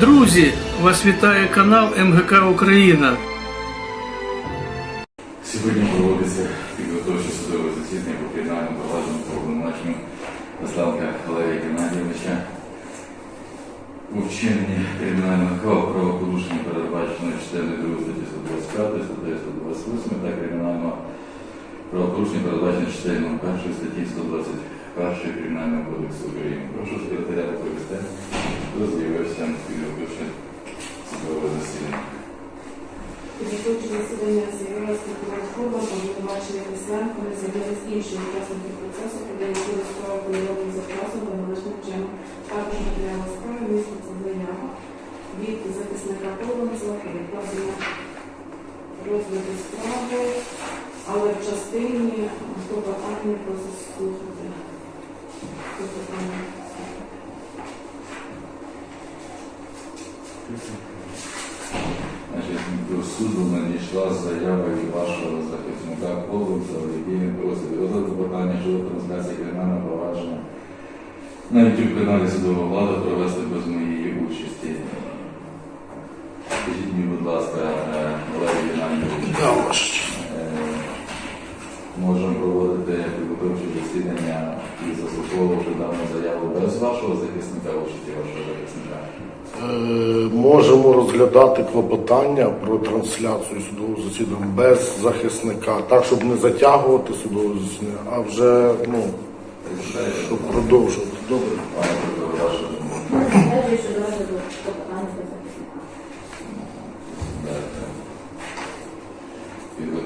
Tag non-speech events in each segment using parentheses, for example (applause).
Друзі, вас вітає канал МГК Україна. Сьогодні проводиться підготовче судове засідання по кримінальному провадженню по обвинуваченню Насланка Валерія Геннадійовича у вчиненні кримінального правопорушення, передбаченого частиною 2 статті 125, статтею 128 та кримінального правопорушення, передбаченого частиною 1 статті 121 Кримінального кодексу України. Прошу секретаря з'явився підготовче судове засідання. Підготовче засідання з'явилася прокуратура, обвинувачення Кисленко, не з'явились інші учасники процесу, про якої справа повідомлень за часом та належним чином. Також матеріали справи міститься заява від захисника Полонця, відкладення розгляду справи, але в частині клопотання просить слухати. Клопотання. Значить, до суду надійшла заява від вашого захисника Колумса, в якій він просить розгляду питання щодо трансляції кримінального провадження на youtube каналі судова влада провести без моєї участі. Скажіть мені, будь ласка, е, Валерій Геннадійович, е, можемо проводити підготовче засідання і заслуховувати дану заяву без вашого захисника, участі вашого захисника? Е, Можемо розглядати клопотання про трансляцію судового засідання без захисника, так, щоб не затягувати судове засідання, а вже ну, щоб продовжувати. Добре. Дякую, що довели до клопотання до захисника.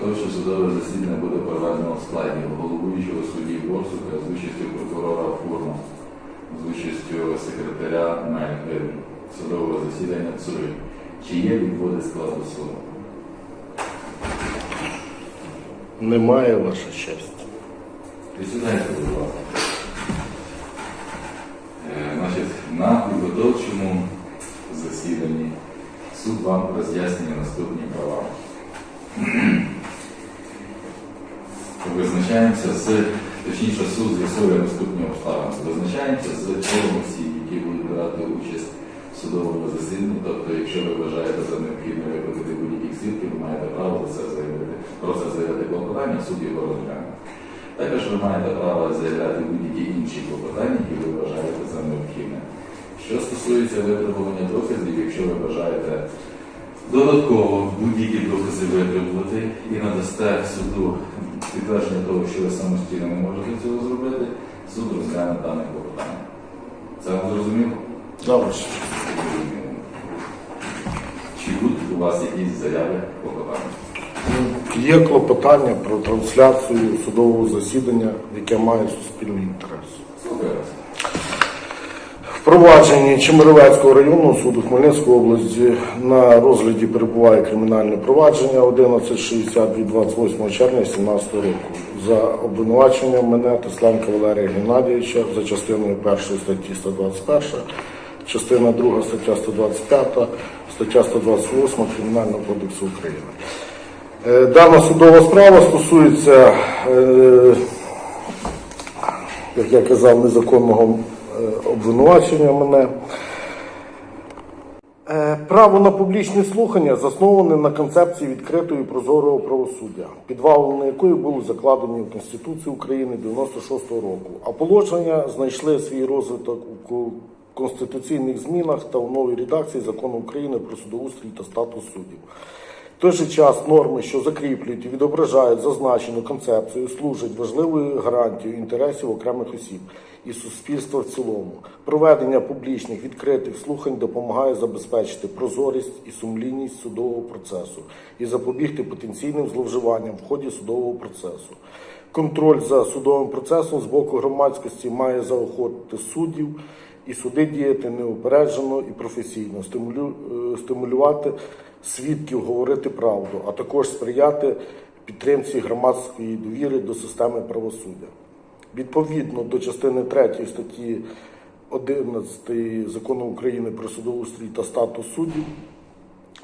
Підготовче судове засідання буде проведено в складі головуючого судді Борсука з участю прокурора Фурма, з участю секретаря Мельхи, судового засідання ЦУРИ. Чи є відводи складу суду? Немає ваша честь. Присідайте, будь ласка. Е, Значить, на підготовчому засіданні суд вам роз'яснює наступні права. Визначаємося з, точніше, суд з'ясовує наступні обставини. Визначаємося з колом осіб, які будуть брати участь в судовому засіданні. Тобто, якщо ви вважаєте за необхідне викликати будь-яких свідків, ви маєте право за це заявити. Про це заявити клопотання, суд його розгляне. Також ви маєте право заявляти будь-які інші клопотання, які ви вважаєте за необхідне. Що стосується витребування доказів, якщо ви бажаєте додатково будь-які докази витребувати і надасте суду підтвердження того, що ви самостійно не можете цього зробити, суд розгляне дане клопотання. Це вам зрозуміло? Зрозуміло. Чи будуть у вас якісь заяви клопотання? Є клопотання про трансляцію судового засідання, яке має суспільний інтерес. Супер. Впровадженні Чемеровецького районного суду Хмельницької області на розгляді перебуває кримінальне провадження 1160 від 28 червня 2017 року за обвинуваченням мене Тесленка Валерія Геннадійовича за частиною 1 статті 121, частина 2 стаття 125, стаття 128 Кримінального кодексу України. Е, Дана судова справа стосується е, як я казав, незаконного обвинувачення мене. Е, Право на публічні слухання засноване на концепції відкритого і прозорого правосуддя, підвалини якої були закладені в Конституції України 96-го року, а положення знайшли свій розвиток у конституційних змінах та в новій редакції закону України про судоустрій та статус суддів. В той же час норми, що закріплюють і відображають зазначену концепцію, служать важливою гарантією інтересів окремих осіб і суспільства в цілому. Проведення публічних відкритих слухань допомагає забезпечити прозорість і сумлінність судового процесу і запобігти потенційним зловживанням в ході судового процесу. Контроль за судовим процесом з боку громадськості має заохотити суддів і суди діяти неупереджено і професійно, стимулю- е, стимулювати свідків говорити правду, а також сприяти підтримці громадської довіри до системи правосуддя. Відповідно до частини 3 статті 11 закону України про судоустрій та статус суддів,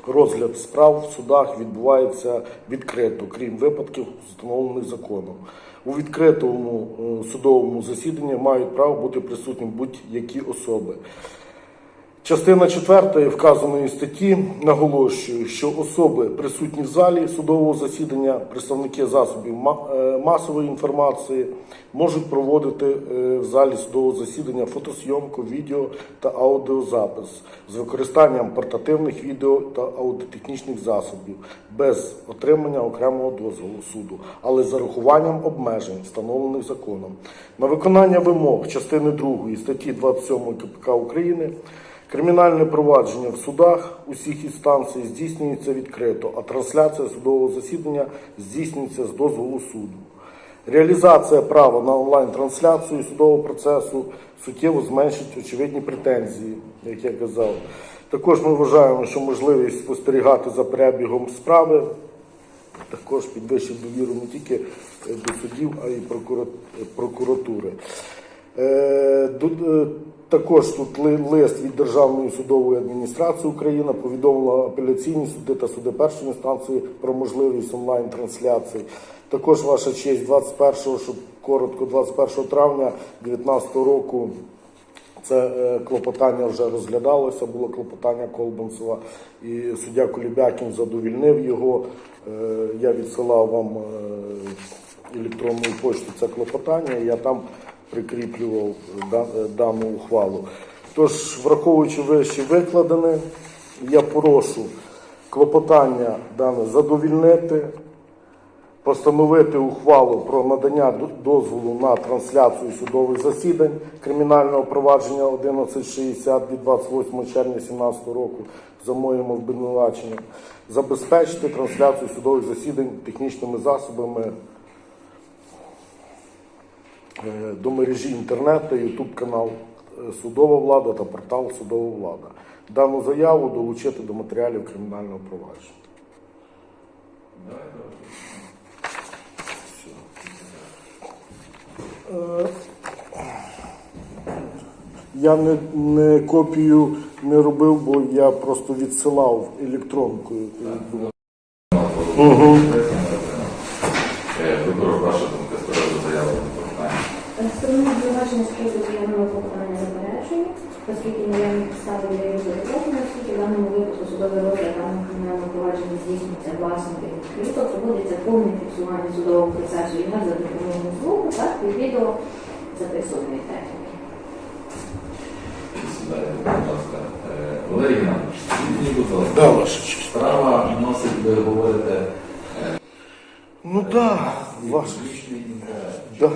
розгляд справ в судах відбувається відкрито, крім випадків, встановлених законом. У відкритому е, судовому засіданні мають право бути присутні будь-які особи. Частина 4 вказаної статті наголошує, що особи, присутні в залі судового засідання, представники засобів е, масової інформації, можуть проводити е, в залі судового засідання фотосйомку, відео та аудіозапис з використанням портативних відео та аудіотехнічних засобів без отримання окремого дозволу суду, але з зарахуванням обмежень, встановлених законом. На виконання вимог частини 2 статті 27 КПК України Кримінальне провадження в судах усіх інстанцій здійснюється відкрито, а трансляція судового засідання здійснюється з дозволу суду. Реалізація права на онлайн-трансляцію судового процесу суттєво зменшить очевидні претензії, як я казав. Також ми вважаємо, що можливість спостерігати за перебігом справи також підвищить довіру не тільки е, до судів, а й е, прокуратури. Також тут ли- лист від Державної судової адміністрації України повідомила апеляційні суди та суди першої інстанції про можливість онлайн-трансляції. Також ваша честь 21, щоб коротко, 21 травня 2019 року це е, клопотання вже розглядалося, було клопотання Колбанцева, і суддя Колібякін задовільнив його. Е, Я відсилав вам е, електронною поштою це клопотання, я там прикріплював дану ухвалу. Тож, враховуючи вище викладене, я прошу клопотання дане задовільнити постановити ухвалу про надання дозволу на трансляцію судових засідань кримінального провадження 1160 від 28 червня 2017 року за моїм обвинуваченням, забезпечити трансляцію судових засідань технічними засобами до мережі інтернет та Ютуб канал е, Судова влада та портал Судова влада. Дану заяву долучити до матеріалів кримінального провадження. Я не, не копію не робив, бо я просто відсилав електронкою. Угу. Е, Прокурор, ваша думка з приводу заяви на клопотання. Сторони обвинувачення з приводу заявленого клопотання заперечує, оскільки наявні підстави для його заперечення, оскільки в даному випадку судовий розгляд даного кримінального провадження здійснюється власно і відкрито, проводиться повне фіксування судового процесу і не за допомогою звуку, так, і відео записуваної техніки. Сідайте, будь ласка. Е, Валерій скажіть будь ласка, честь. справа носить, ви говорите, Ну так, да, ваша. публічний інтерес. Да.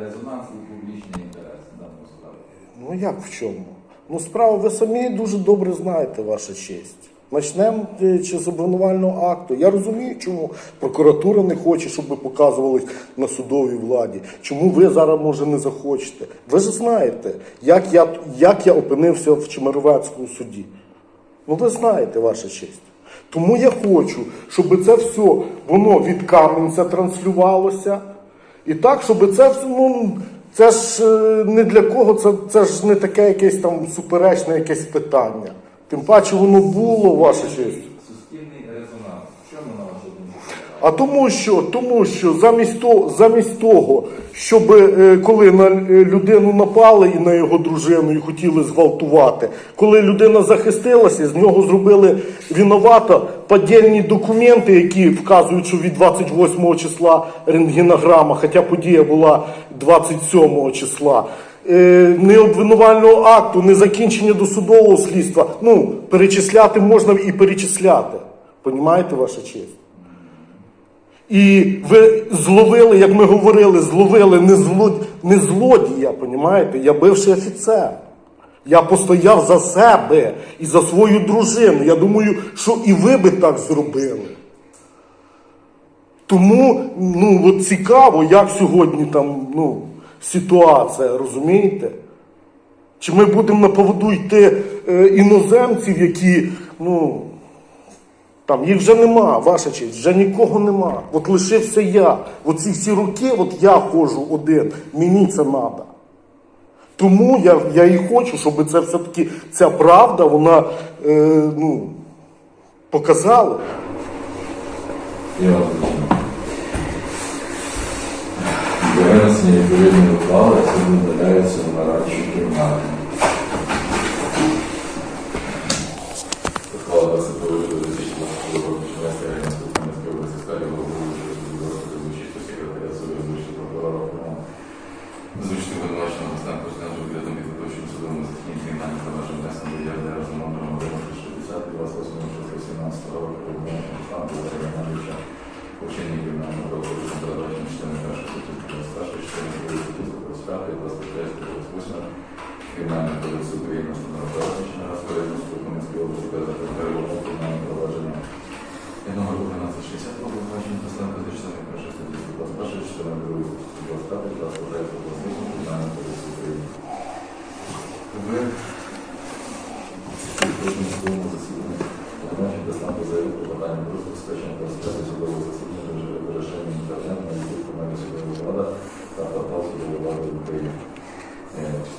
Резонансний публічний інтерес в даному справі? Ну як в чому? Ну справа ви самі дуже добре знаєте, ваша честь. Начнемо е, чи з обвинувального акту. Я розумію, чому прокуратура не хоче, щоб ви показувались на судовій владі. Чому ви зараз, може, не захочете? Ви ж знаєте, як я, як я опинився в Чемеровецькому суді. Ну ви знаєте, ваша честь. Тому я хочу, щоб це все воно від Кам'янця транслювалося. І так, щоб це все, ну, це ж е, не для кого, це, це ж не таке якесь там суперечне якесь питання. Тим паче воно було, ваша честь. Суспільний резонанс. Чому на вашу думку? А тому що, тому що замість того, замість того щоб е, коли на е, людину напали і на його дружину і хотіли зґвалтувати, коли людина захистилася, з нього зробили винувато подільні документи, які вказують, що від 28 числа рентгенограма, хоча подія була 27 числа. Е, Не обвинувального акту, не закінчення досудового слідства. Ну, перечисляти можна і перечисляти. Понімаєте, ваша честь? І ви зловили, як ми говорили, зловили не, злод... не злодія, понімаєте? Я бивший офіцер. Я постояв за себе і за свою дружину. Я думаю, що і ви би так зробили. Тому ну, от цікаво, як сьогодні там ну, ситуація, розумієте? Чи ми будемо на поводу йти е, іноземців, які, ну, там їх вже нема, ваша честь, вже нікого нема. От лишився я. Оці всі роки, от я ходжу один, мені це треба. Тому я, я і хочу, щоб це все-таки ця правда, вона е, ну, показала. Я відповідної ухвали суд видаляється на радчу кімнаті. Кримінального кодексу України провадження розпорядження Сполученої області передбачено кримінальне провадження Номер 1160 року бачення доставки до членів першої статті 121, члени другої статті 25, 23, 28 Кримінального кодексу України. Ви Кожному судовому засіданні. Побачите доставку заяву про подання про забезпечення та розпису судового засідання вирішення інтернет на YouTube каналі судової влада та портал судової влади в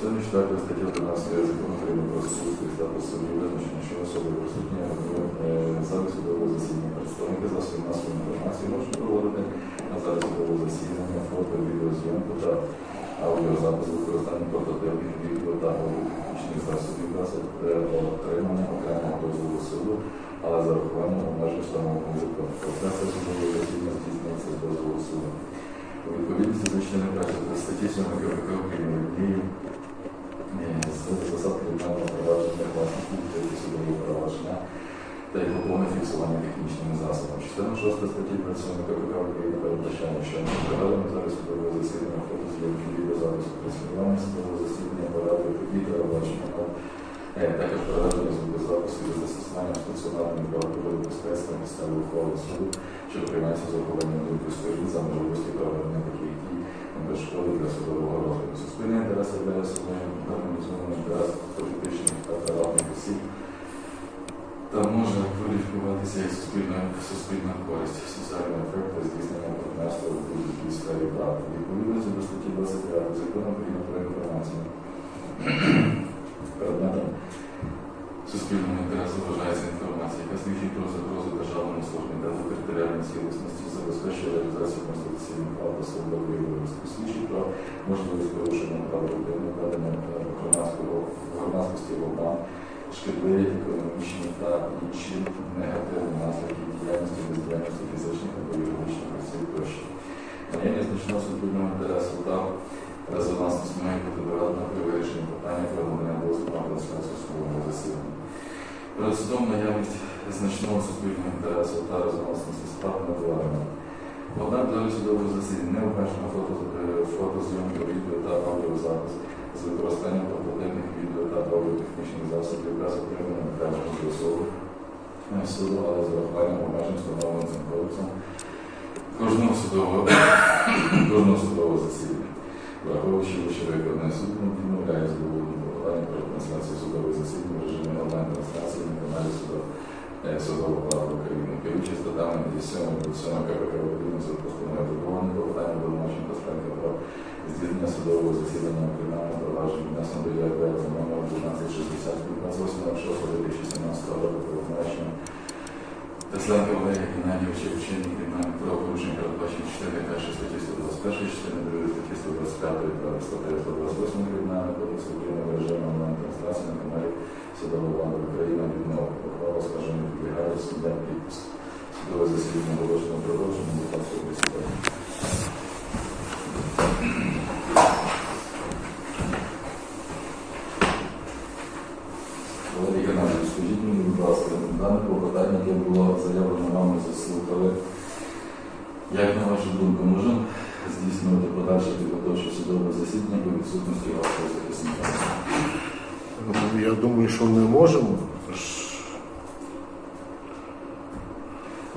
Е, 4 статті 11 закону України про суд і статус суддів визначено, що особи присутні в е, залі судового засідання представники засобів масової інформації можуть проводити на залі судового засідання фото, відеозйомку та аудіозапис з використанням портативних відео та аудіотехнічних засобів засоб для отримання окремого дозволу суду, але за рахуванням обмежень встановлених законом. Процеси судового засідання здійснюється з дозволу суду. У відповідності члени першої статті 7 КПК України дії е, з засад кримінального провадження власників третього судового провадження та його повне фіксування технічними засобами. Частина 6 статті 27 КПК України передбачає, що не проведено зараз судового засідання фото зйомки відеозапису транслювання судового засідання апарату відео бачення Е, також проведення звукозапису із застосуванням стаціонарної апаратури на підставі ухвали суду, що приймається з урахуванням думки сторін за можливості проведення таких дій без шкоди для судового розгляду. Суспільний інтерес являє собою гармонізований інтерес політичних та приватних осіб та може кваліфікуватися як суспільна, суспільна користь, соціальний ефект здійснення партнерства у будь-якій сфері прав. Відповідно до статті 25 закону України про інформацію. Предметом суспільного інтересу вважається інформація, яка свідчить про загрозу державному службі та територіальній цілісності, забезпечує реалізацію конституційних прав та свободи виборів, свідчить про можливість порушення прав людини, введення громадськості в обман, шкідливі економічні та інші негативні наслідки діяльності бездіяльності фізичних або юридичних осіб тощо. Наявність значного суспільного інтересу та резонансність має бути доведена при вирішенні питання про надання доступу на трансляцію судового засідання. Перед судом наявність значного суспільного інтересу та резонансності справи не доведена. Однак для судового засідання не обмежено фото, фотозйомку, відео та аудіозапис з використанням аудіотехнічних засобів без отримання окремої особи е, суду, але з урахуванням обмежень встановленим цим кодексом кожного судового, (coughs) кожного судового засідання. Враховуючи вище викладне суд відмовляє задоволення покладання про трансляцію судових засідань в режимі онлайн-трансляції на каналі е, судового права України. Керуючи статами 7 до 7 КПК України за постановою подавання покладання обвинувачень та справи про здійснення судового засідання у кримінальному провадженні внесено до ЄРДР за номером 1260 від 28.06.2017 року про обвинувачення Тесленка Валерія Геннадійовича вчинення кримінальних правопорушень передбачені 4 першої статті 121, частини 2 статті 125 та статті 128 Кримінального кодексу України в режимі онлайн-трансляції на каналі Судової влади України відмова ухвала скажімо підлягає суддя підпис. Судове засідання оголошено продовжено до 20 сьогодні. Валерій Геннадійович, скажіть мені, будь ласка, дане попадання, яке було заявлено вами заслухали, як на вашу думку, можемо здійснювати подальше підготовче засідання по відсутності вашого захисника? Ну, Я думаю, що ми можемо.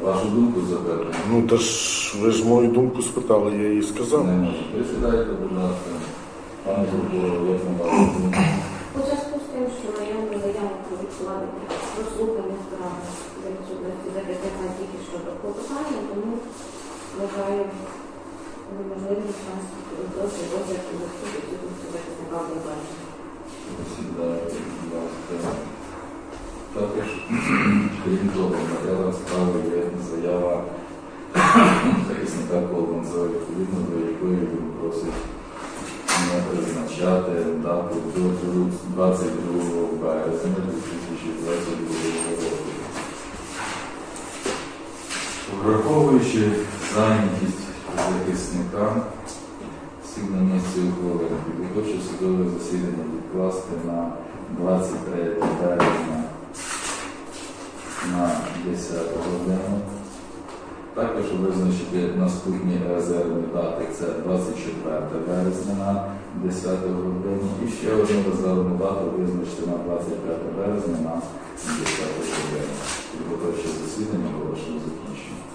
Вашу думку запитання? Ну та ж ви ж мою думку спитали, я їй сказав. Не можу. Присідайте, будь ласка. Пане прокурор, як на вашу думку? У зв'язку з тим, що я заяву про відкладення розслухання справи за відсутності захисника тільки щодо клопотання, тому вважаю неможливим нас досить розгляд у зв'язку з відсутністю захисника обвинувачення. Присідайте, будь ласка. Також, крім того, матеріалом справи є заява захисника Колбанцева, відповідно до якої він просить не призначати дату до 22 березня 2022 року. Враховуючи зайнятість захисника Всім на місці ухвалено. Підготовче судове засідання відкласти на 23 березня на 10 годину. Також визначити наступні резервні дати. Це 24 березня на 10 годину. І ще одну резервну дату визначити на 25 березня на 10 годину. Підготовче засідання оголошено закінчено.